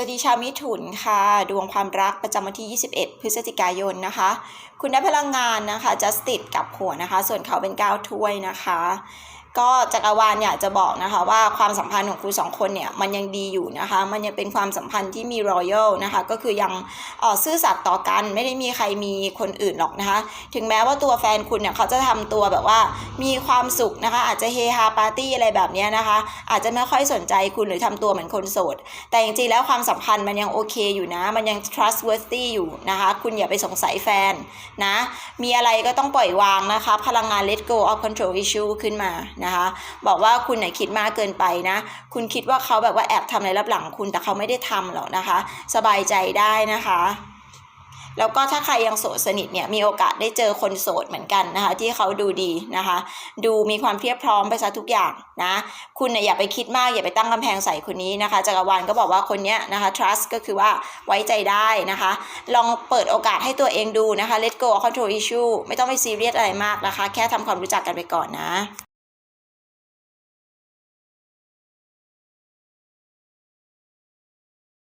วัสดีชาวมิถุนค่ะ ดวงความรักประจำวันที่ 21 พฤศจิกายนนะคะ คุณได้พลังงานนะคะจะติดกับหัวนะคะ ส่วนเขาเป็นก้าวถ้วยนะคะ ก็จักรวาลอยากจะบอกนะคะว่าความสัมพันธ์ของคุณสองคนเนี่ยมันยังดีอยู่นะคะ มันยังเป็นความสัมพันธ์ที่มีรอยัลนะคะ ก็คือยังออซื่อสัตย์ต่อกันไม่ได้มีใครมีคนอื่นหรอกนะคะ ถึงแม้ว่าตัวแฟนคุณเนี่ยเขาจะทำตัวแบบว่ามีความสุขนะคะ อาจจะเฮฮาปาร์ตี้อะไรแบบนี้นะคะ อาจจะไม่ค่อยสนใจคุณหรือทำตัวเหมือนคนโสด แต่จริงๆแล้วความสัมพันธ์มันยังโอเคอยู่นะ มันยัง trustworthy อยู่นะคะ คุณอย่าไปสงสัยแฟนนะ มีอะไรก็ต้องปล่อยวางนะคะ พลังงาน let go of control issue ขึ้นมานะคะ บอกว่าคุณเนี่ยคิดมากเกินไปนะ คุณคิดว่าเขาแบบว่าแอบทำอะไรรับหลังคุณแต่เขาไม่ได้ทำหรอกนะคะ สบายใจได้นะคะแล้วก็ถ้าใครยังโสดสนิทเนี่ยมีโอกาสได้เจอคนโสดเหมือนกันนะคะ ที่เขาดูดีนะคะ ดูมีความเพียบพร้อมไปซะทุกอย่างนะ คุณเนี่ยอย่าไปคิดมากอย่าไปตั้งกำแพงใส่คนนี้นะคะจักรวาลก็บอกว่าคนเนี้ยนะคะ trust ก็คือว่าไว้ใจได้นะคะ ลองเปิดโอกาสให้ตัวเองดูนะคะ let go control issue ไม่ต้องไปซีเรียสอะไรมากนะคะ แค่ทำความรู้จักกันไปก่อนนะ